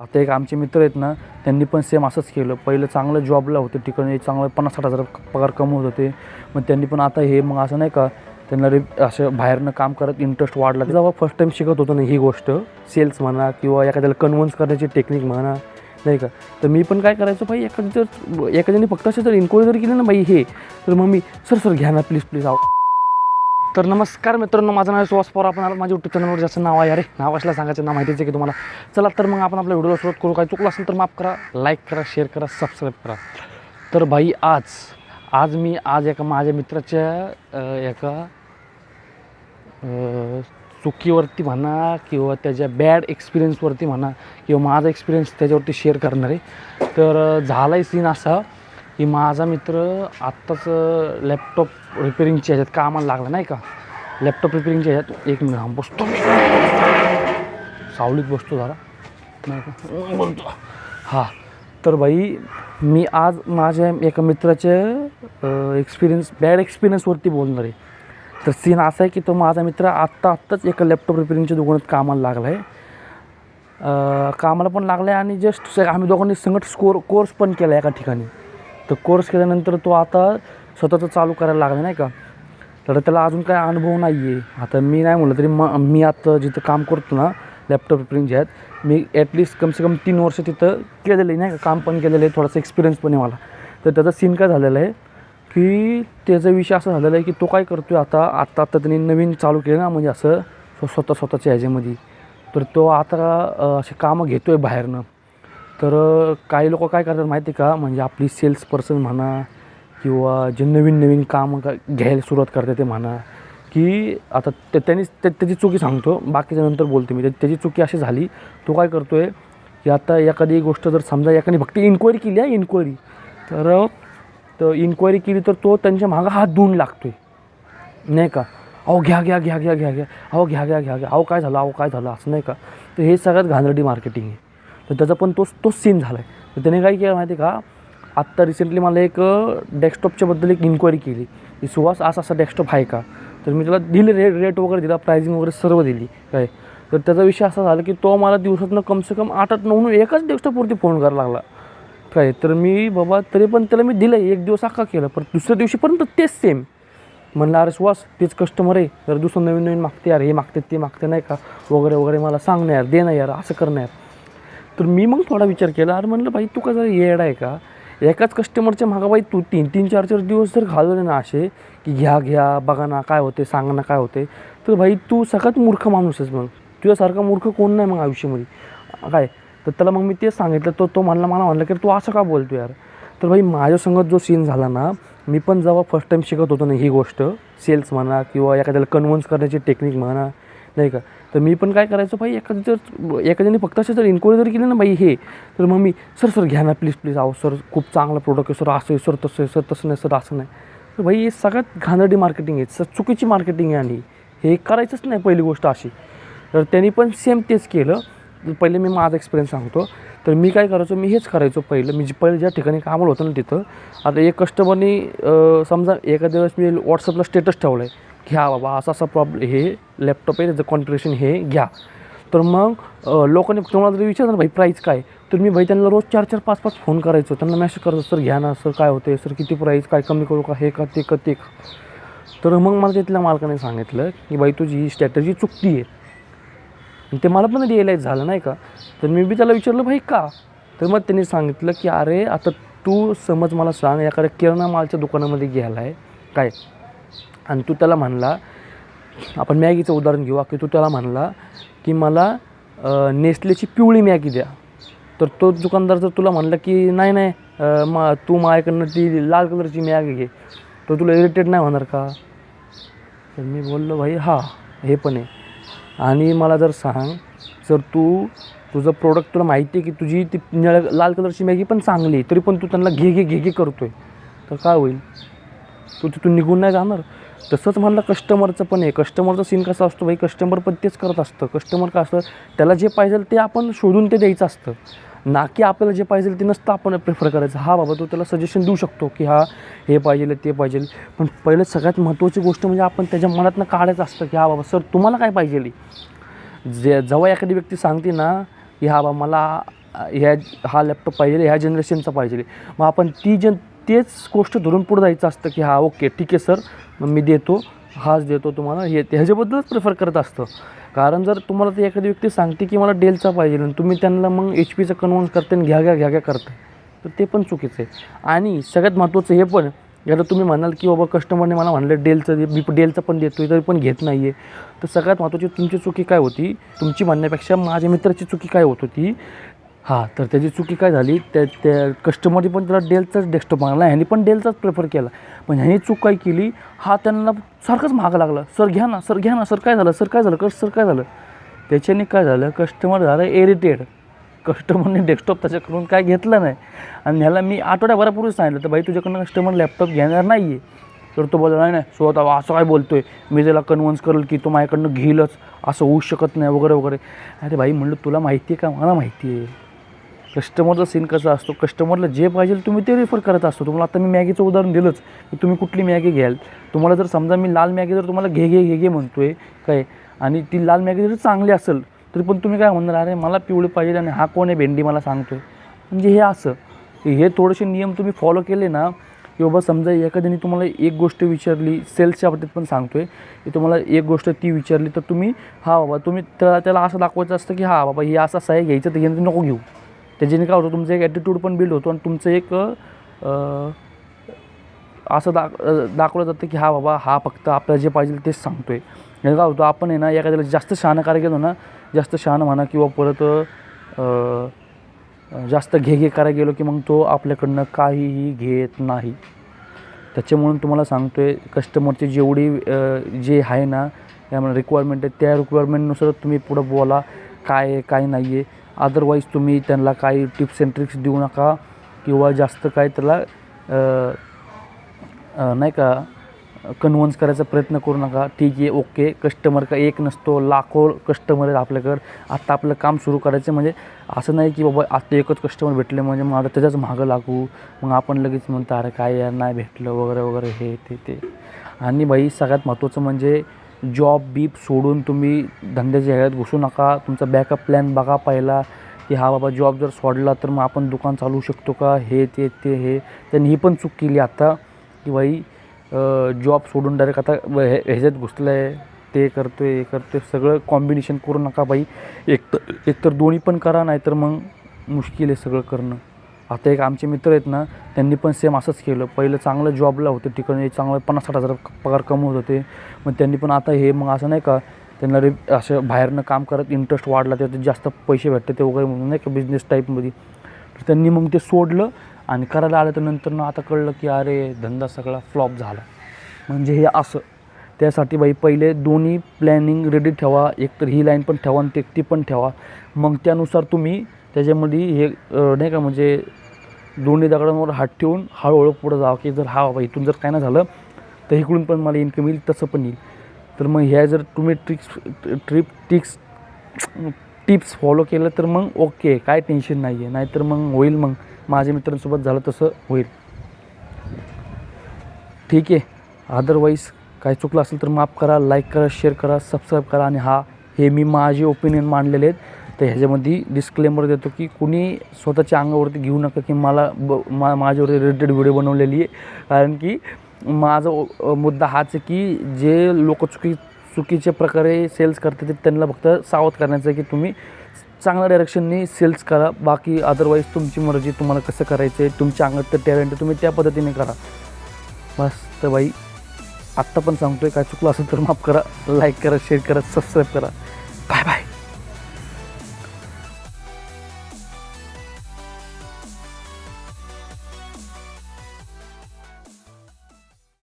आता एक आमचे मित्र आहेत ना त्यांनी पण सेम असंच केलं. पहिलं चांगलं जॉबला होते ठिकाणी चांगलं पन्नास साठ हजार पगार कमवत होते. मग त्यांनी पण आता हे मग असं नाही का त्यांना रे असं बाहेरनं काम करत इंटरेस्ट वाढला. जेव्हा फर्स्ट टाईम शिकत होतो ना ही गोष्ट सेल्स म्हणा किंवा एखाद्याला कन्व्हन्स करण्याची टेक्निक म्हणा नाही का तर मी पण काय करायचो भाई एखाद्या जर एखाद्याने फक्त असे जर इन्क्वायरी जर केली ना बाई हे तर मग मी सर सर घ्या ना प्लीज प्लीज आव तर नमस्कार मित्रांनो माझं नाव आहे सुहास पवार. आपण माझ्या युट्यूब चॅनलवर जास्त नाव आहे अरे नाव असल्या सांगायचं नाव माहितीच आहे की तुम्हाला. चला तर मग आपण आपल्या व्हिडिओला सुरुवात करू. काय चुकलं असेल तर माफ करा लाईक करा शेअर करा सबस्क्राईब करा. तर भाई आज आज मी आज एका माझ्या मित्राच्या एका चुकीवरती म्हणा किंवा त्याच्या बॅड एक्सपिरियन्सवरती म्हणा किंवा माझा एक्सपिरियन्स त्याच्यावरती शेअर करणार आहे. तर झाला आहे सीन असा की माझा मित्र आत्ताच लॅपटॉप रिपेरिंगच्या ह्याच्यात कामाला लागला नाही का? लॅपटॉप रिपेरिंगच्या ह्याच्यात एक मिनिट हा बसतो सावलीत बसतो जरा. नाही का? बोलतो हां. तर बाई मी आज माझ्या एका मित्राच्या एक्सपिरियन्स बॅड एक्सपिरियन्सवरती बोलणार आहे. तर सीन असा आहे की तो माझा मित्र आत्ता आत्ताच एका लॅपटॉप रिपेरिंगच्या दुकानात कामाला लागला आहे. कामाला पण लागला आहे आणि जस्ट आम्ही दोघांनी संगट स्कोर कोर्स पण केला एका ठिकाणी. तर कोर्स केल्यानंतर तो आता स्वतःचं चालू करायला लागलं नाही का? तर त्याला अजून काय अनुभव नाही आहे आता मी नाही म्हटलं तरी म मी आता जिथं काम करतो ना लॅपटॉप प्रिंट जे आहेत मी ॲटलिस्ट कम से कम तीन वर्ष तिथं केलेलं आहे नाही का? काम पण केलेलं आहे थोडासा एक्सपिरियन्स पण आहे मला. तर त्याचा सीन काय झालेला आहे की त्याचा विषय असा झालेला आहे की तो काय करतो आहे आता आत्ता आत्ता त्यांनी नवीन चालू केलं ना म्हणजे असं स्वतः स्वतःच्या ह्याच्यामध्ये. तर तो आता असे कामं घेतो आहे बाहेरनं. तर काही लोक काय करतात माहिती आहे का? म्हणजे आपली सेल्स पर्सन म्हणा किंवा जे नवीन नवीन कामं का घ्यायला सुरुवात करते ते म्हणा की आता त्या त्यांनी त्या त्याची चुकी सांगतो बाकीच्या नंतर बोलते मी. त्याची चुकी अशी झाली तो काय करतो आहे की आता एखादी गोष्ट जर समजा एखादी फक्त इन्क्वायरी केली आहे इन्क्वायरी तर तर इन्क्वायरी केली तर तो त्यांच्या मागं हात धुवून लागतो आहे नाही का? अहो घ्या घ्या घ्या घ्या घ्या घ्या अहो घ्या घ्या घ्या घ्या अहो काय झालं अहो काय झालं असं नाही का? तर हे सगळ्यात घाणरडी मार्केटिंग आहे. तर त्याचा पण तोच तोच सीन झाला आहे तर त्याने काय केलं माहिती आहे का? आत्ता रिसेंटली मला एक डेस्कटॉपच्याबद्दल एक इन्क्वायरी केली. की सुहास असा असा डेस्कटॉप आहे का? तर मी त्याला दिले रेट रेट वगैरे दिला प्रायझिंग वगैरे सर्व दिली. काय? तर त्याचा विषय असा झाला की तो मला दिवसातनं कम से कम आठ आठ नऊ एकाच डेस्कटॉपवरती फोन करायला लागला. काय? तर मी बाबा तरी पण त्याला मी दिलं एक दिवस अख्खा केलं पण दुसऱ्या दिवशीपर्यंत तेच सेम म्हणलं अरे सुवास तेच कस्टमर आहे. तर दुसरं नवीन नवीन मागते यार. हे मागते ते मागते नाही का? वगैरे वगैरे मला सांग ना यार. दे ना यार. असं कर ना यार. तर मी मग थोडा विचार केला. अरे म्हणलं भाई तू कसं येड आहे का? एकाच कस्टमरच्या मागं बाई तू तीन तीन चार चार दिवस जर घालवले ना असे की घ्या घ्या बघा ना काय होते सांगा ना काय होते तर भाई तू सगळ्यात मूर्ख माणूस आहेस मग. तुझ्यासारखा मूर्ख कोण नाही मग आयुष्यामध्ये. काय? तर त्याला मग मी तेच सांगितलं तो तो म्हणला मला म्हणलं की तू असं का बोलतो यार? तर भाई माझ्या संगत जो सीन झाला ना मी पण जेव्हा फर्स्ट टाईम शिकत होतो ना ही गोष्ट सेल्स म्हणा किंवा एखाद्याला कन्व्हन्स करण्याची टेक्निक म्हणा नाही का? तर मी पण काय करायचो भाई एखादी जर एखाद्याने फक्त असे जर इन्क्वायरी जर केली ना बाई हे तर मग मी सर सर घ्या ना प्लीज प्लीज आहो सर खूप चांगला प्रोडक्ट आहे सर असं आहे सर तसं आहे सर तसं नाही सर असं नाही. तर भाई हे सगळ्यात घाणडी मार्केटिंग आहे सर चुकीची मार्केटिंग आहे आणि हे करायचंच नाही पहिली गोष्ट अशी. तर त्यांनी पण सेम तेच केलं. पहिले मी माझा एक्सपिरियन्स सांगतो. तर मी काय करायचो मी हेच करायचो पहिलं. मी जे पहिले ज्या ठिकाणी कामाला होतं ना तिथं आता एक कस्टमरनी समजा एखाद्या वेळेस मी व्हॉट्सअपला स्टेटस ठेवलं आहे घ्या बाबा असा असा प्रॉब्लेम हे लॅपटॉप आहे त्याचं कॉन्ट्रिब्युशन हे घ्या. तर मग लोकांनी तुम्हाला जरी विचारलं भाई प्राईस काय? तर मी भाई त्यांना रोज चार चार पाच पाच फोन करायचो. त्यांना मॅसेज करायचो सर घ्या ना सर काय होते सर किती प्राईस काय कमी करू का? हे का ते का ते का? तर मग मला तिथल्या मालकाने सांगितलं की बाई तुझी ही स्ट्रॅटजी चुकती आहे. आणि ते मला पण रिअलाईज झालं नाही का? तर मी बी त्याला विचारलं भाई का? तर मग त्यांनी सांगितलं की अरे आता तू समज मला सांग याकडे किराणा मालच्या दुकानामध्ये घ्यायला आहे काय? आणि तू त्याला म्हणला आपण मॅगीचं उदाहरण घेऊ की तू त्याला म्हणला की मला नेस्लेची पिवळी मॅगी द्या. तर तो दुकानदार जर तुला म्हणला की नाही नाही मा तू माझ्याकडनं ती लाल कलरची मॅगी घे तर तुला इरिटेट नाही होणार का? तर मी बोललो भाई हा हे पण आहे. आणि मला जर सांग जर तू तुझं प्रोडक्ट तुला माहिती आहे की तुझी ती निळ लाल कलरची मॅगी पण चांगली आहे तरी पण तू त्यांना घे घे घे घे करतो आहे तर काय होईल? तू तिथून निघून नाही जाणार. तसंच म्हणलं कस्टमरचं पण आहे. कस्टमरचं सीन कसं असतो भाई? कस्टमर पण तेच करत असतं. कस्टमर का असतं? त्याला जे पाहिजे ते आपण शोधून ते द्यायचं असतं. ना की आपल्याला जे पाहिजे ते नसतं आपण प्रेफर करायचं. हा बाबा तो त्याला सजेशन देऊ शकतो की हा हे पाहिजे ते पाहिजे. पण पहिलं सगळ्यात महत्त्वाची गोष्ट म्हणजे आपण त्याच्या मनातनं काढायचं असतं की हा बाबा सर तुम्हाला काय पाहिजे? जे जेव्हा एखादी व्यक्ती सांगते ना की हा बाबा मला ह्या हा लॅपटॉप पाहिजे ह्या जनरेशनचा पाहिजे. मग आपण ती जन तेच गोष्ट धरून पुढं जायचं असतं की हा ओके ठीक आहे सर मग मी देतो हाच देतो तुम्हाला हे ह्याच्याबद्दलच प्रिफर करत असतं. कारण जर तुम्हाला ते एखादी व्यक्ती सांगते की मला डेलचा पाहिजे आणि तुम्ही त्यांना मग एच पीचं कन्व्हन्स करते आणि घ्या घ्या घ्या घ्या करताय तर ते पण चुकीचं आहे. आणि सगळ्यात महत्त्वाचं हे पण याला तुम्ही म्हणाल की बाबा कस्टमरने मला म्हणलं डेलचं मी डेलचं पण देतो आहे तरी पण घेत नाही आहे तर सगळ्यात महत्त्वाची तुमची चुकी काय होती? तुमची म्हणण्यापेक्षा माझ्या मित्राची चुकी काय होत होती? हां तर त्याची चुकी काय झाली? त्या त्या कस्टमरने पण त्याला डेलचाच डेस्कटॉप मागला ह्याने पण डेलचाच प्रेफर केला. पण ह्याने चूक काय केली? हा त्यांना सारखंच महाग लागला. सर घ्या ना सर घ्या ना सर काय झालं? सर काय झालं? कस सर काय झालं? त्याच्याने काय झालं? कस्टमर झालं इरिटेड कस्टमरने डेस्कटॉप त्याच्याकडून काय घेतलं नाही. आणि ह्याला मी आठवड्याभरापूर्वी सांगितलं तर भाई तुझ्याकडनं कस्टमर लॅपटॉप घेणार नाही आहे तर तो बोलला नाही नाही स्वतः असं काय बोलतोय? मी त्याला कन्व्हन्स करेल की तो माझ्याकडनं घेईलच. असं होऊ शकत नाही वगैरे वगैरे. अरे भाई म्हणलं तुला माहिती आहे का? मला माहिती आहे कस्टमरचा सीन कसा असतो? कस्टमरला जे पाहिजे तुम्ही ते रिफर करत असतो. तुम्हाला आता मी मॅगीचं उदाहरण दिलंच की तुम्ही कुठली मॅगी घ्याल? तुम्हाला जर समजा मी लाल मॅगी जर तुम्हाला घे घे घे घे म्हणतो आहे काय? आणि ती लाल मॅगी जर चांगली असेल तरी पण तुम्ही काय म्हणणार अरे मला पिवळी पाहिजे आणि हा कोण आहे भेंडी मला सांगतो आहे म्हणजे हे असं. हे थोडेसे नियम तुम्ही फॉलो केले ना की बाबा समजा एखाद्याने तुम्हाला एक गोष्ट विचारली सेल्सच्या बाबतीत पण सांगतो आहे की तुम्हाला एक गोष्ट ती विचारली तर तुम्ही हा बाबा तुम्ही त्याला त्याला असं दाखवायचं असतं की हा बाबा हे असं असं आहे घ्यायचं तर घेणं नको घेऊ. त्याच्याने काय होतं तुमचं एक ॲटिट्यूड पण बिल्ड होतो आणि तुमचं एक असं दाख दाखवलं जातं की हा बाबा हा फक्त आपल्याला जे पाहिजे तेच सांगतो आहे म्हणजे काय होतं आपण आहे ना एखाद्याला जास्त शहाणं करायला गेलो ना जास्त शहाणं म्हणा किंवा परत जास्त घे घे करायला गेलो की मग तो आपल्याकडनं काहीही घेत नाही. त्याच्यामुळं तुम्हाला सांगतो आहे कस्टमरची जेवढी जे आहे ना त्यामुळे रिक्वायरमेंट आहे त्या रिक्वायरमेंटनुसार तुम्ही पुढं बोला काय आहे काय नाही आहे अदरवाईज तुम्ही त्यांना काही टिप्स अँड ट्रिक्स देऊ नका किंवा जास्त काय त्याला नाही का कन्व्हन्स करायचा प्रयत्न करू नका. ठीक आहे ओके कस्टमर का एक नसतो लाखो कस्टमर आहेत आपल्याकडं. आत्ता आपलं काम सुरू करायचं म्हणजे असं नाही की बाबा आता एकच कस्टमर भेटले म्हणजे मला त्याच्याच मागं लागू. मग आपण लगेच म्हणतो अरे काय यार नाही भेटलं वगैरे वगैरे हे ते ते. आणि बाई सगळ्यात महत्त्वाचं म्हणजे जॉब बीप सोडून तुम्ही धंद्याच्या ह्याच्यात घुसू नका. तुमचा बॅकअप प्लॅन बघा पहिला की हा बाबा जॉब जर सोडला तर मग आपण दुकान चालवू शकतो का? हे ते ते हे. त्यांनी ही पण चूक केली आता की बाई जॉब सोडून डायरेक्ट आता हे ह्याच्यात घुसलं आहे ते करतो आहे हे करतो आहे सगळं कॉम्बिनेशन करू नका बाई एक तर एकतर दोन्ही पण करा नाहीतर मग मुश्किल आहे सगळं करणं. आता एक आमचे मित्र आहेत ना त्यांनी पण सेम असंच केलं. पहिलं चांगलं जॉबला होतं ठिकाणी चांगलं पन्नास साठ हजार पगार कमवत होते. मग त्यांनी पण आता हे मग असं नाही का त्यांना रे असं बाहेरनं काम करत इंटरेस्ट वाढला त्याच्यात जास्त पैसे भेटते ते वगैरे म्हणून नाही का बिझनेस टाईपमध्ये तर त्यांनी मग ते सोडलं आणि करायला आलं तर नंतर ना आता कळलं की अरे धंदा सगळा फ्लॉप झाला. म्हणजे हे असं. त्यासाठी बाई पहिले दोन्ही प्लॅनिंग रेडी ठेवा. एकतर ही लाईन पण ठेवा आणि ते ती पण ठेवा. मग त्यानुसार तुम्ही त्याच्यामध्ये हे नाही का म्हणजे दोन्ही दगडांवर हात ठेवून हळूहळू पुढं जावं की जर हा बाबा इथून जर काय नाही झालं तर इकडून पण मला इन्कम येईल तसं पण येईल. तर मग ह्या जर तुम्ही tricks trip ticks tips follow केलं तर मग ओके काय टेन्शन नाही आहे. नाहीतर मग होईल मग. माझ्या मित्रांसोबत झालं तसं होईल. ठीक आहे. अदरवाईज काय चुकलं असेल तर माफ करा लाईक करा शेअर करा सबस्क्राईब करा. आणि हा हे मी माझे ओपिनियन मांडलेले आहेत. तर ह्याच्यामध्ये डिस्क्लेमर देतो की कुणी स्वतःच्या अंगावरती घेऊ नका की मला ब मा माझ्यावरती रिलेटेड व्हिडिओ बनवलेली आहे. कारण की माझा मुद्दा हाच आहे की जे लोक चुकी चुकीच्या प्रकारे सेल्स करतात ते त्यांना फक्त सावध करण्याचं आहे की तुम्ही चांगल्या डायरेक्शननी सेल्स करा. बाकी अदरवाईज तुमची मर्जी तुम्हाला कसं करायचं आहे तुमच्या अंगात तर टॅलेंट आहे तुम्ही त्या पद्धतीने करा. बस तर बाई आत्ता पण सांगतो आहे काय चुकलं असेल तर माफ करा लाईक करा शेअर करा सबस्क्राईब करा.